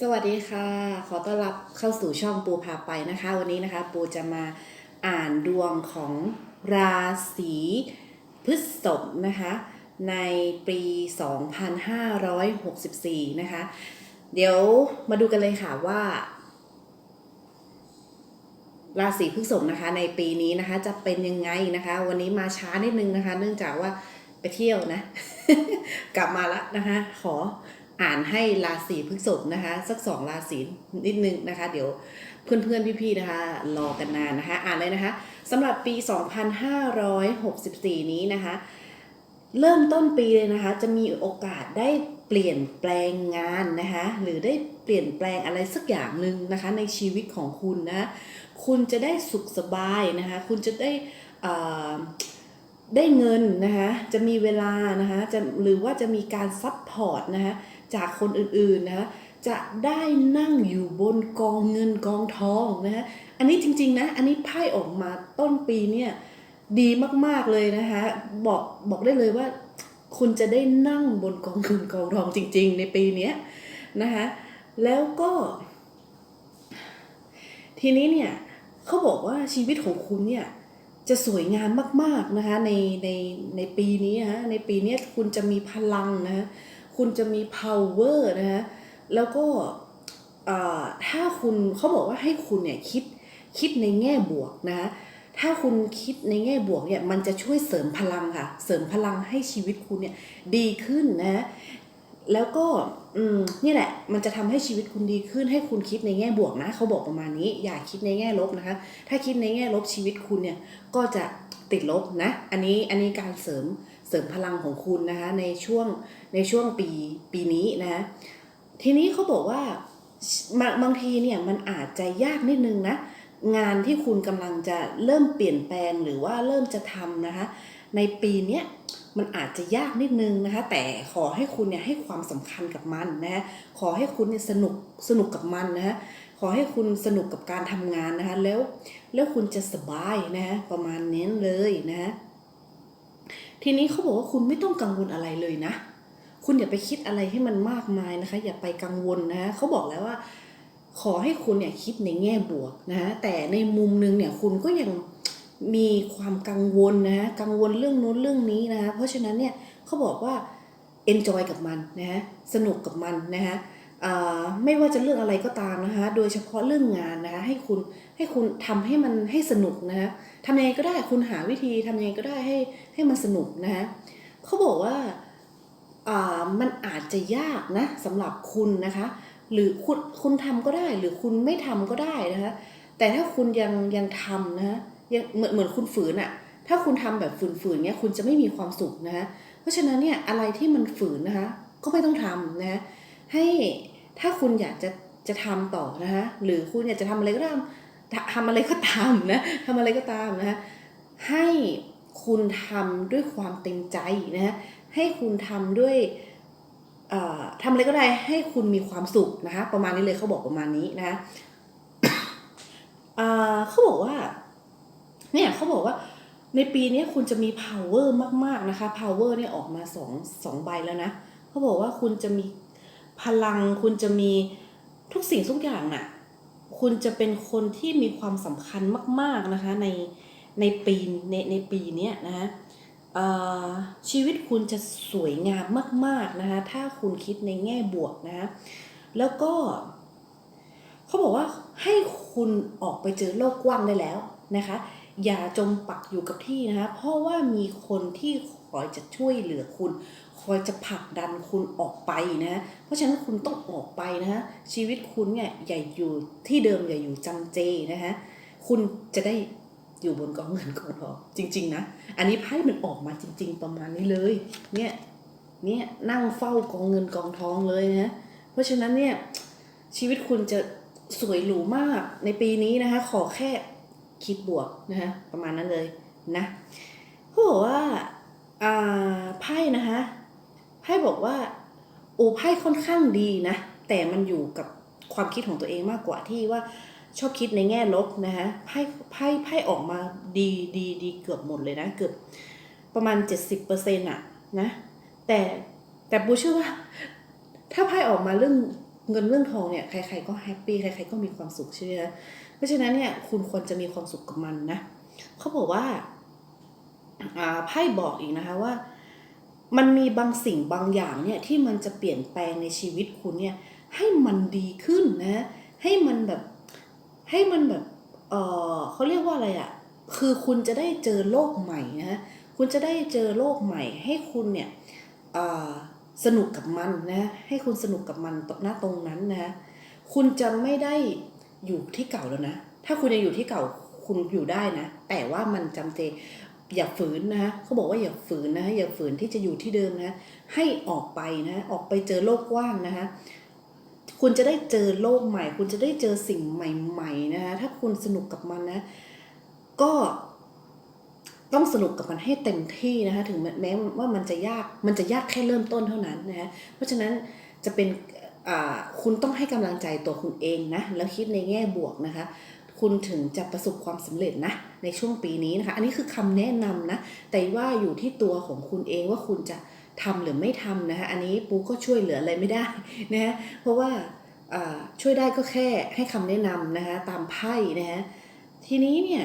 สวัสดีค่ะ ขอต้อนรับเข้าสู่ช่องปูพาไปนะคะ วันนี้นะคะ ปูจะมาอ่านดวงของราศีพฤษภนะคะ ในปี 2564 นะคะ เดี๋ยวมาดูกันเลยค่ะว่า ราศีพฤษภนะคะ ในปีนี้นะคะจะเป็นยังไงนะคะ วันนี้มาช้านิดนึงนะคะ เนื่องจากว่าไปเที่ยวนะ กลับมาละนะคะ ขอ อ่านให้ราศีพฤษภนะคะ สักสองราศีนิดนึงนะคะ เดี๋ยวเพื่อนๆพี่ๆนะคะ รอกันนานนะคะ อ่านเลยนะคะสำหรับปี 2564 นี้นะคะ เริ่มต้นปีเลยนะคะ จะมีโอกาสได้เปลี่ยนแปลงงานนะคะ หรือได้เปลี่ยนแปลงอะไรสักอย่างหนึ่งนะคะ ในชีวิตของคุณนะ คุณจะได้สุขสบายนะคะ คุณจะได้ได้เงินนะคะ จะมีเวลานะคะ จะหรือว่าจะมีการซัพพอร์ตนะคะ จากคนอื่นๆนะจะได้นั่งอยู่บนกองเงินกองทองนะคะอันนี้จริงๆนะอันนี้ไพ่ออกมาต้นปีเนี่ยดีมากๆเลยนะคะบอกบอกได้เลยว่า คุณจะได้นั่งบนกองเงินกองทองจริง ๆ ในปีนี้นะคะแล้วก็ ทีนี้เนี่ยเขาบอกว่าชีวิตของคุณเนี่ยจะสวยงามมากๆนะคะในในในปีนี้ฮะในปีนี้คุณจะมีพลังนะะ คุณจะมี power นะคะแล้วก็ถ้าคุณเขาบอกว่าให้คุณเนี่ยคิดคิดในแง่บวกนะะถ้าคุณคิดในแง่บวกเนี่ยมันจะช่วยเสริมพลังค่ะ เสริมพลังให้ชีวิตคุณเนี่ยดีขึ้นนะแล้วก็อืมนี่แหละ มันจะทำให้ชีวิตคุณดีขึ้น ให้คุณคิดในแง่บวกนะเขาบอกประมาณนี้ อย่าคิดในแง่ลบนะคะ ถ้าคิดในแง่ลบชีวิตคุณเนี่ยก็จะติดลบนะ อันนี้อันนี้การเสริม ริมพลังของคุณนะคะในช่วงในช่วงปีปีนี้นะทีนี้เขาบอกว่าบางบางทีเนี่ยมันอาจจะยากนิดนึงนะงานที่คุณกำลังจะเริ่มเปลี่ยนแปลงหรือว่าเริ่มจะทำนะคะในปีนี้มันอาจจะยากนิดนึงนะคะแต่ขอให้คุณเนี่ยให้ความสำคัญกับมันนะขอให้คุณเนี่ยสนุกสนุกกับมันนะขอให้คุณสนุกกับการทำงานนะคะแล้วแล้วคุณจะสบายนะประมาณนี้เลยนะ ทีนี้เขาบอกว่าคุณไม่ต้องกังวลอะไรเลยนะ คุณอย่าไปคิดอะไรให้มันมากมายนะคะ อย่าไปกังวลนะเขาบอกแล้วว่า ขอให้คุณเนี่ยคิดในแง่บวกนะแต่ในมุมนึงเนี่ยคุณก็ยังมีความกังวลนะะกังวลเรื่องนู้นเรื่องนี้นะะเพราะฉะนั้นเนี่ยเขาบอกว่า enjoy กับมันนะะสนุกกับมันนะฮะไม่ว่าจะเรื่องอะไรก็ตามนะคะ โดยเฉพาะเรื่องงานนะคะให้คุณ ให้คุณทำให้มันให้สนุกนะฮะทำยังไงก็ได้คุณหาวิธีทำยังไงก็ได้ให้ให้มันสนุกนะฮะเขาบอกว่าอ่ามันอาจจะยากนะสำหรับคุณนะคะ หรือคุณคุณทำก็ได้หรือคุณไม่ทำก็ได้นะคะแต่ถ้าคุณยังยังทำนะฮะยังเหมือนเหมือนคุณฝืนอะถ้าคุณทำแบบฝืนๆเนี้ยคุณจะไม่มีความสุขนะฮะเพราะฉะนั้นเนี่ยอะไรที่มันฝืนนะคะก็ไม่ต้องทำนะฮะให้ถ้าคุณอยากจะจะทำต่อนะคะหรือคุณอยากจะทำอะไรก็ตาม ทำอะไรก็ตามนะทำอะไรก็ตามนะให้คุณทำด้วยความเต็มใจนะให้คุณทำด้วยเอ่อทำอะไรก็ได้ให้คุณมีความสุขนะคะประมาณนี้เลยเขาบอกประมาณนี้นะเขาบอกว่าเนี่ยเขาบอกว่าในปีนี้คุณจะมี power มาก ๆ นะคะ power เนี่ยออกมาสองสองใบแล้วนะเขาบอกว่าคุณจะมีพลังคุณจะมีทุกสิ่งทุกอย่างน่ะ คุณจะเป็นคนที่มีความสำคัญมาก ๆนะคะในในปีในในปีนี้นะคะชีวิตคุณจะสวยงามมาก ๆนะคะถ้าคุณคิดในแง่บวกนะคะแล้วก็เขาบอกว่าให้คุณออกไปเจอโลกกว้างได้แล้วนะคะ อย่าจมปักอยู่กับที่นะคะเพราะว่ามีคนที่ อยจะช่วยเหลือคุณ คอยจะผลักดันคุณออกไปนะ เพราะฉะนั้นคุณต้องออกไปนะคะชีวิตคุณเนี่ยอย่าอยู่ที่เดิมอย่าอยู่จำเจนะคะคุณจะได้อยู่บนกองเงินกองทองจริง ๆ นะ อันนี้ไพ่มันออกมาจริง ๆ ประมาณนี้เลย เนี่ยเนี่ยนั่งเฝ้ากองเงินกองทองเลยนะเพราะฉะนั้นเนี่ยชีวิตคุณจะสวยหรูมากในปีนี้นะคะ ขอแค่คิดบวกนะคะประมาณนั้นเลยนะเขาบอกว่า ไพ่นะคะไพ่บอกว่าโอ้ไพ่ค่อนข้างดีนะ แต่มันอยู่กับความคิดของตัวเองมากกว่าที่ว่าชอบคิดในแง่ลบนะคะไพ่ไพ่ไพ่ออกมาดีดีดีเกือบหมดเลยนะ เกือบประมาณ 70%อะนะแต่แต่ปูเชื่อว่า ถ้าไพ่ออกมาเรื่องเงินเรื่องทองเนี่ยใครๆก็แฮปปี้ใครๆก็มีความสุขใช่ไหมคะเพราะฉะนั้นเนี่ยคุณควรจะมีความสุขกับมันนะเขาบอกว่า ไพ่บอกอีกนะคะว่า มันมีบางสิ่งบางอย่างเนี่ยที่มันจะเปลี่ยนแปลงในชีวิตคุณเนี่ยให้มันดีขึ้นนะให้มันแบบให้มันแบบเออเขาเรียกว่าอะไรอะ่ะคือคุณจะได้เจอโลกใหม่นะคุณจะได้เจอโลกใหม่ ให้คุณเนี่ยสนุกกับมันนะให้คุณสนุกกับมันตรงหน้าตรงนั้นนะคุณจะไม่ได้อยู่ที่เก่าแล้วนะ ถ้าคุณยังอยู่ที่เก่าคุณอยู่ได้นะ แต่ว่ามันจำเจ อย่าฝืนนะเขาบอกว่าอย่าฝืนนะอย่าฝืนที่จะอยู่ที่เดิมนะ ให้ออกไปนะออกไปเจอโลกกว้างนะคะคุณจะได้เจอโลกใหม่ คุณจะได้เจอสิ่งใหม่ๆนะคะถ้าคุณสนุกกับมันนะ ก็ต้องสนุกกับมันให้เต็มที่นะคะถึงแม้ว่ามันจะยากมันจะยากแค่เริ่มต้นเท่านั้นนะคะเพราะฉะนั้นจะเป็นคุณต้องให้กำลังใจตัวคุณเองนะแล้วคิดในแง่บวกนะคะ คุณถึงจะประสบความสำเร็จนะในช่วงปีนี้นะคะ อันนี้คือคำแนะนำนะ แต่ว่าอยู่ที่ตัวของคุณเองว่าคุณจะทำหรือไม่ทำนะคะอันนี้ปูก็ช่วยเหลืออะไรไม่ได้นะฮะเพราะว่าช่วยได้ก็แค่ให้คำแนะนำนะคะตามไพ่นะฮะทีนี้เนี่ย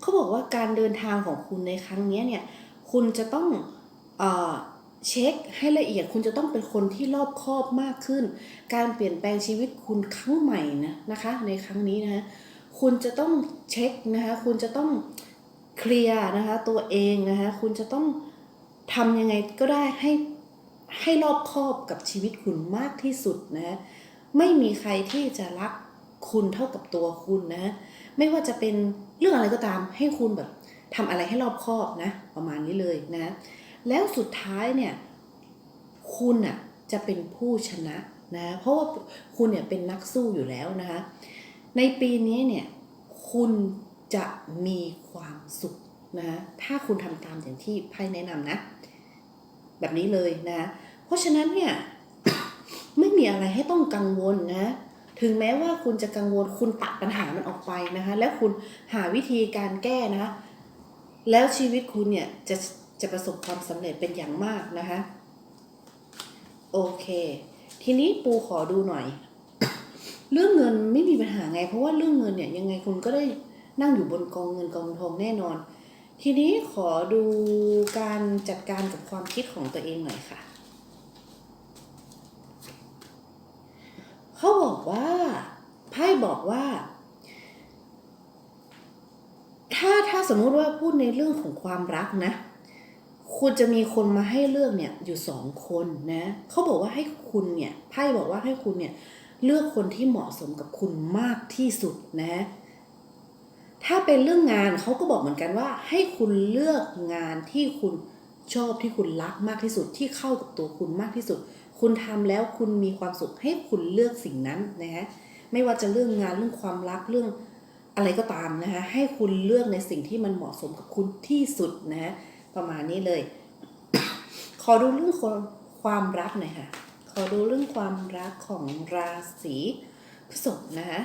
เขาบอกว่าการเดินทางของคุณในครั้งนี้เนี่ยคุณจะต้องอ เช็คให้ละเอียดคุณจะต้องเป็นคนที่รอบคอบมากขึ้น การเปลี่ยนแปลงชีวิตคุณครั้งใหม่นะนะคะ ในครั้งนี้นะคะคุณจะต้องเช็คนะคะคุณจะต้องเคลียร์นะคะตัวเองนะคะคุณจะต้องทำยังไงก็ได้ให้ให้รอบคอบกับชีวิตคุณมากที่สุดนะไม่มีใครที่จะรักคุณเท่ากับตัวคุณนะไม่ว่าจะเป็นเรื่องอะไรก็ตามให้คุณแบบทำอะไรให้รอบคอบนะประมาณนี้เลยนะ แล้วสุดท้ายเนี่ยคุณอะจะเป็นผู้ชนะนะเพราะว่าคุณเนี่ยเป็นนักสู้อยู่แล้วนะคะในปีนี้เนี่ยคุณจะมีความสุขนะถ้าคุณทำตามอย่างที่ไพ่แนะนำนะ แบบนี้เลยนะเพราะฉะนั้นเนี่ยไม่มีอะไรให้ต้องกังวลนะถึงแม้ว่าคุณจะกังวลคุณตัดปัญหามันออกไปนะคะ แล้วคุณหาวิธีการแก้นะคะแล้วชีวิตคุณเนี่ยจะ จะประสบความสำเร็จเป็นอย่างมากนะคะ โอเค ทีนี้ปูขอดูหน่อย เรื่องเงินไม่มีปัญหาไง เพราะว่าเรื่องเงินเนี่ยยังไงคุณก็ได้นั่งอยู่บนกองเงินกองทองแน่นอน ทีนี้ขอดูการจัดการกับความคิดของตัวเองหน่อยค่ะเขาบอกว่าไพ่บอกว่า ถ้าถ้าสมมุติว่าพูดในเรื่องของความรักนะ คุณจะมีคนมาให้เลือกเนี่ยอยู่สองคนนะเขาบอกว่าให้คุณเนี่ยไพ่บอกว่าให้คุณเนี่ยเลือกคนที่เหมาะสมกับคุณมากที่สุดนะ ถ้าเป็นเรื่องงานเขาก็บอกเหมือนกันว่า ให้คุณเลือกงานที่คุณชอบที่คุณรักมากที่สุดที่เข้ากับตัวคุณมากที่สุด คุณทำแล้วคุณมีความสุขให้คุณเลือกสิ่งนั้นนะฮะไม่ว่าจะเรื่องงานเรื่องความรักเรื่องอะไรก็ตามนะคะให้คุณเลือกในสิ่งที่มันเหมาะสมกับคุณที่สุดนะฮะ ประมาณนี้เลย ขอดูเรื่องความรักหน่อยค่ะ ขอดูเรื่องความรักของราศีพฤษภนะคะ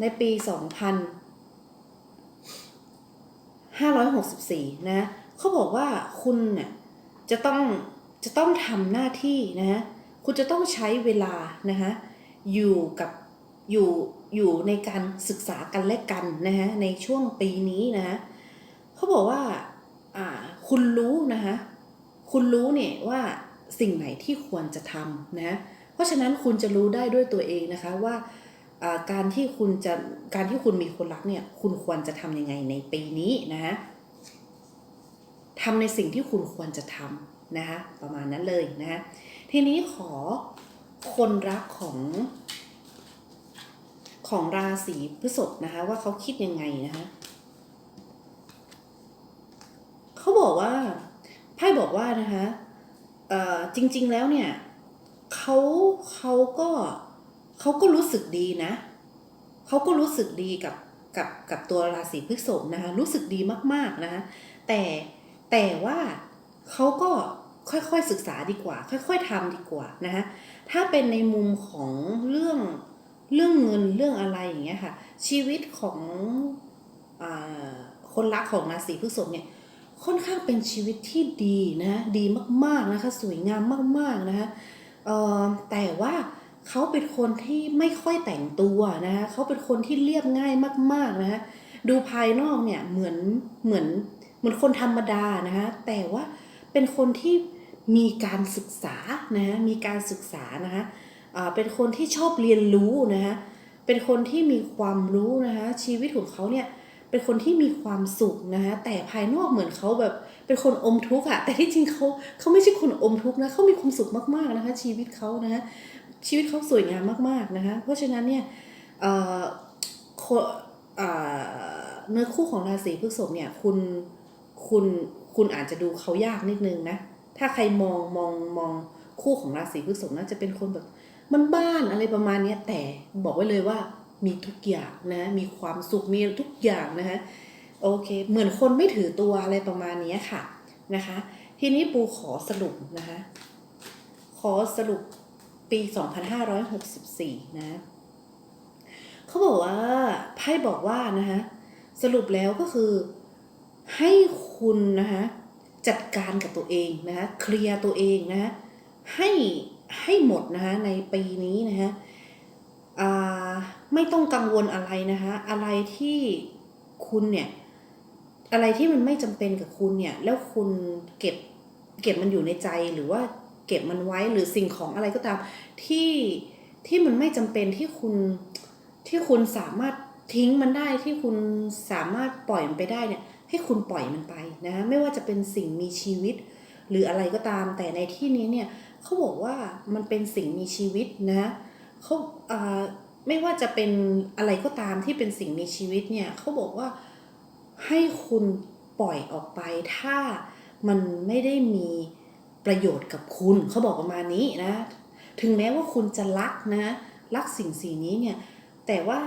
ในปี 2564 นะเขาบอกว่าคุณเนี่ยจะต้องจะต้องทำหน้าที่นะฮะคุณจะต้องใช้เวลานะคะอยู่กับอยู่อยู่ในการศึกษากันและกันนะฮะในช่วงปีนี้นะฮะเขาบอกว่าอ่า คุณรู้นะคะคุณรู้เนี่ยว่าสิ่งไหนที่ควรจะทำนะ เพราะฉะนั้นคุณจะรู้ได้ด้วยตัวเองนะคะว่าการที่คุณจะการที่คุณมีคนรักเนี่ย คุณควรจะทำยังไงในปีนี้นะฮะทำในสิ่งที่คุณควรจะทำนะคะประมาณนั้นเลยนะคะทีนี้ขอคนรักของของราศีพฤษภนะคะว่าเขาคิดยังไงนะคะเขาบอกว่าไพ่ บอกว่านะคะเอ่อจริง ๆแล้วเนี่ยเขาเขาก็เขาก็รู้สึกดีนะเขาก็รู้สึกดีกับกับกับตัวราศีพฤษภนะคะรู้สึกดีมากๆนะคะแต่แต่ว่าเขาก็ค่อยๆศึกษาดีกว่า ค่อย ๆทำดีกว่านะคะถ้าเป็นในมุมของเรื่องเรื่องเงินเรื่องอะไรอย่างเงี้ยค่ะ ชีวิตของอคนรักของราศีพฤษภเนี่ย ค่อนข้างเป็นชีวิตที่ดีนะดีมากๆนะคะสวยงามมากๆนะคะแต่ว่าเขาเป็นคนที่ไม่ค่อยแต่งตัวนะคะเขาเป็นคนที่เรียบง่ายมากๆนะคะดูภายนอกเนี่ยเหมือนเหมือนเหมือนคนธรรมดานะคะแต่ว่าเป็นคนที่มีการศึกษานะะมีการศึกษานะคะเป็นคนที่ชอบเรียนรู้นะคะเป็นคนที่มีความรู้นะคะชีวิตของเขาเนี่ย เป็นคนที่มีความสุขนะคะแต่ภายนอกเหมือนเขาแบบเป็นคนอมทุกข์อะแต่ที่จริงเขาเขาไม่ใช่คนอมทุกข์นะเขามีความสุขมากๆนะคะ ชีวิตเขานะคะชีวิตเขาสวยงามมากๆนะคะเพราะฉะนั้นเนี่ยเอ่อเนื้อคู่ของราศีพฤษภเนี่ยคุณคุณคุณอาจจะดูเขายากนิดนึงนะ ถ้าใครมองมองมองคู่ของราศีพฤษภน่าจะเป็นคนแบบมันบ้านอะไรประมาณนี้แต่บอกไว้เลยว่า มีทุกอย่างนะ มีความสุขมีทุกอย่างนะคะโอเค เหมือนคนไม่ถือตัวอะไรประมาณนี้ค่ะนะคะ ทีนี้ปูขอสรุปนะคะ ขอสรุปปี 2564 นะเขาบอกว่าไพ่บอกว่านะคะสรุปแล้วก็คือให้คุณนะคะจัดการกับตัวเองนะคะเคลียร์ตัวเองนะคะให้ให้หมดนะคะในปีนี้นะคะ ไม่ต้องกังวลอะไรนะคะอะไรที่คุณเนี่ยอะไรที่มันไม่จำเป็นกับคุณเนี่ย แล้วคุณเก็บเก็บมันอยู่ในใจหรือว่าเก็บมันไว้หรือสิ่งของอะไรก็ตาม ที่ที่มันไม่จำเป็นที่คุณที่คุณสามารถทิ้งมันได้ที่คุณสามารถปล่อยมันไปได้เนี่ย ให้คุณปล่อยมันไปนะไม่ว่าจะเป็นสิ่งมีชีวิต หรืออะไรก็ตามแต่ในที่นี้เนี่ยเขาบอกว่ามันเป็นสิ่งมีชีวิตนะ เขาอ่าไม่ว่าจะเป็นอะไรก็ตามที่เป็นสิ่งมีชีวิตเนี่ยเขาบอกว่าให้คุณปล่อยออกไป ถ้ามันไม่ได้มีประโยชน์กับคุณเขาบอกประมาณนี้นะ ถึงแม้ว่าคุณจะรักนะ รักสิ่งสิ่งนี้เนี่ย แต่ว่า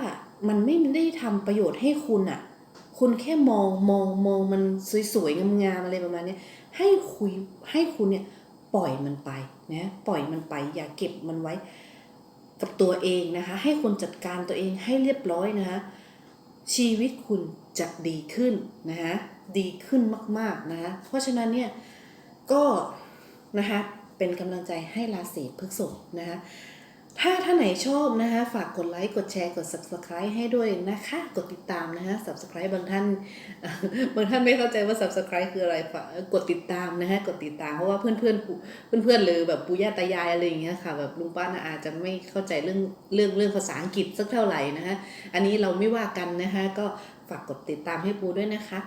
มันไม่ได้ทำประโยชน์ให้คุณอะ่ะ คุณแค่มองมองมองมันสวยๆงามๆอะไรประมาณนี้ให้คุยให้คุณเนี่ยปล่อยมันไปนะปล่อยมันไป อย่าเก็บมันไว้ กับตัวเองนะคะ ให้คุณจัดการตัวเองให้เรียบร้อยนะคะ ชีวิตคุณจะดีขึ้นนะคะดีขึ้นมากๆนะคะเพราะฉะนั้นเนี่ยก็นะคะเป็นกำลังใจให้ราศีพฤษภนะคะ ถ้าท่านไหนชอบนะคะฝากกดไลค์ กดแชร์ กด subscribe ให้ด้วยนะคะ กดติดตามนะคะ subscribe บางท่านบางท่านไม่เข้าใจว่า subscribe คืออะไรฝากกดติดตามนะคะกดติดตามเพราะว่าเพื่อนเพื่อนเพื่อนเพื่อนๆหรือแบบปู่ย่าตายายอะไรอย่างเงี้ยค่ะแบบลุงป้านาอาจจะไม่เข้าใจเรื่องเรื่องเรื่องภาษาอังกฤษสักเท่าไหร่นะคะอันนี้เราไม่ว่ากันนะคะก็ฝากกดติดตามให้ปูด้วยนะคะ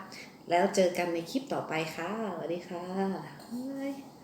แล้วเจอกันในคลิปต่อไปค่ะสวัสดีค่ะบ๊ายบาย